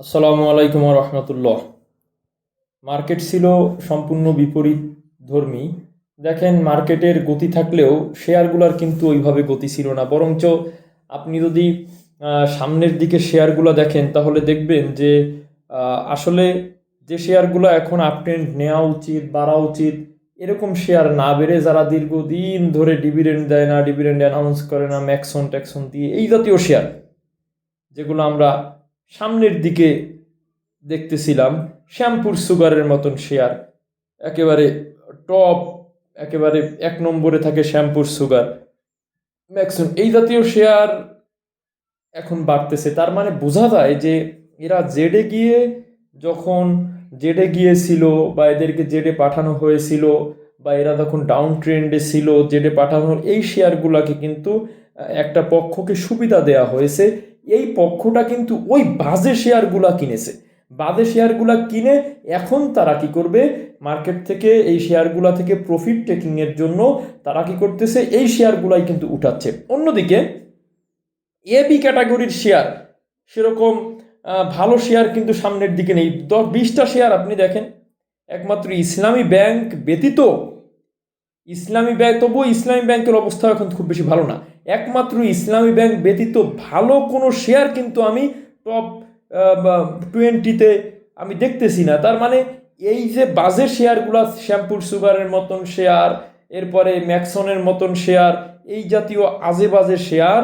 আসসালামু আলাইকুম রহমতুল্লাহ মার্কেট ছিল সম্পূর্ণ বিপরীত ধর্মী। দেখেন, মার্কেটের গতি থাকলেও শেয়ারগুলোর কিন্তু ওইভাবে গতি ছিল না। বরঞ্চ আপনি যদি সামনের দিকে শেয়ারগুলো দেখেন, তাহলে দেখবেন যে আসলে যে শেয়ারগুলো এখন আপট্রেন্ড নেওয়া উচিত, বাড়া উচিত, এরকম শেয়ার না বেড়ে যারা দীর্ঘদিন ধরে ডিভিডেন্ড দেয় না ডিভিডেন্ড অ্যানাউন্স করে না ম্যাক্সন ট্যাক্সন দিয়ে, এই জাতীয় শেয়ার, যেগুলো আমরা সামনের দিকে দেখতেছিলাম, শ্যাম্পুর সুগারের মতন শেয়ার একেবারে টপ, একেবারে এক নম্বরে থাকে শ্যাম্পুর সুগার। ম্যাক্সন এই জাতীয় শেয়ার এখন বাড়তেছে, তার মানে বোঝা যায় যে এরা জেডে গিয়ে যখন জেডে গিয়েছিল বা এদেরকে জেডে পাঠানো হয়েছিল বা এরা তখন ডাউন ট্রেন্ডে ছিল, জেডে পাঠানো, এই শেয়ারগুলোকে কিন্তু একটা পক্ষকে সুবিধা দেওয়া হয়েছে। এই পক্ষটা কিন্তু ওই বাজে শেয়ারগুলা কিনেছে। বাজে শেয়ারগুলা কিনে এখন তারা কি করবে? মার্কেট থেকে এই শেয়ারগুলা থেকে প্রফিট টেকিং এর জন্য তারা কি করতেছে? এই শেয়ারগুলাই কিন্তু উঠাচ্ছে। অন্যদিকে, এ বি ক্যাটাগরির শেয়ার, সেরকম ভালো শেয়ার কিন্তু সামনের দিকে নেই। দশ, বিশটা শেয়ার আপনি দেখেন, একমাত্র ইসলামী ব্যাংক ব্যতীত ইসলামী ব্যাংক, তবুও ইসলামী ব্যাংকের অবস্থা এখন খুব বেশি ভালো না। একমাত্র ইসলামী ব্যাংক ব্যতীত ভালো কোনো শেয়ার কিন্তু আমি টপ টোয়েন্টিতে আমি দেখতেছি না। তার মানে এই যে বাজে শেয়ারগুলো শ্যাম্পুর সুগারের মতন শেয়ার এরপরে ম্যাক্সনের মতন শেয়ার এই জাতীয় আজে বাজে শেয়ার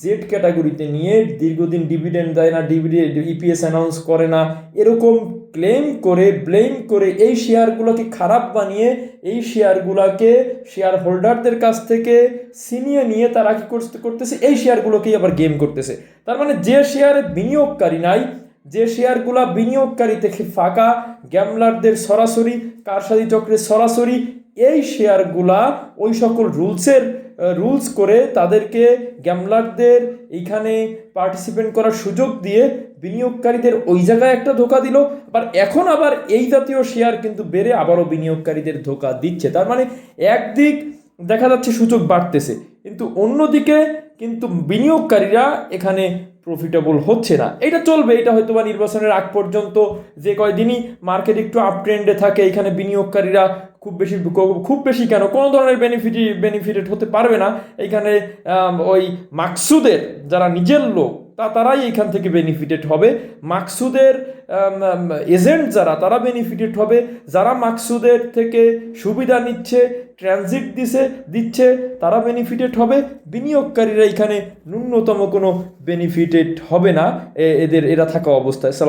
জেড ক্যাটাগরিতে নিয়ে দীর্ঘদিন ডিভিডেন্ড দেয় না ডিভিডেন্ড ইপিএস অ্যানাউন্স করে না, এরকম ক্লেম করে ব্লেম করে এই শেয়ারগুলোকে খারাপ বানিয়ে এই শেয়ারগুলোকে শেয়ার হোল্ডারদের কাছ থেকে ছিনিয়ে নিয়ে তারা কি করতে- করতেছে? এই শেয়ারগুলোকেই আবার গেম করতেছে। তার মানে যে শেয়ারে বিনিয়োগকারী নাই, যে শেয়ারগুলা বিনিয়োগকারী থেকে ফাঁকা গ্যামলারদের সরাসরি কারসাদি চক্রের সরাসরি, এই শেয়ারগুলা ওই সকল রুলসের রুলস করে তাদেরকে গ্যামলারদের এইখানে পার্টিসিপেন্ট করার সুযোগ দিয়ে বিনিয়োগকারীদের ওই জায়গায় একটা ধোকা দিল, আবার এখন আবার এই জাতীয় শেয়ার কিন্তু বেড়ে আবারও বিনিয়োগকারীদের ধোকা দিচ্ছে। তার মানে একদিক দেখা যাচ্ছে সূচক বাড়তেছে, কিন্তু অন্যদিকে কিন্তু বিনিয়োগকারীরা এখানে প্রফিটেবল হচ্ছে না। এটা চলবে, এটা হয়তো বা নির্বাচনের আগ পর্যন্ত, যে কয়দিনই মার্কেট একটু আপ ট্রেন্ডে থাকে, এখানে বিনিয়োগকারীরা খুব বেশি খুব বেশি কেন? কোনো ধরনের বেনিফিট বেনিফিটেড হতে পারবে না। এখানে ওই মাকসুদের, যারা নিজের লোক তা তারাই এখান থেকে বেনিফিটেড হবে। মাকসুদের এজেন্ট যারা, তারা বেনিফিটেড হবে। যারা মাকসুদের থেকে সুবিধা নিচ্ছে ট্রানজিট দিছে, দিচ্ছে, তারা বেনিফিটেড হবে। বিনিয়োগকারীরা এখানে ন্যূনতম কোনো বেনিফিটেড হবে না। এদের, এরা থাকা অবস্থায়। সালাম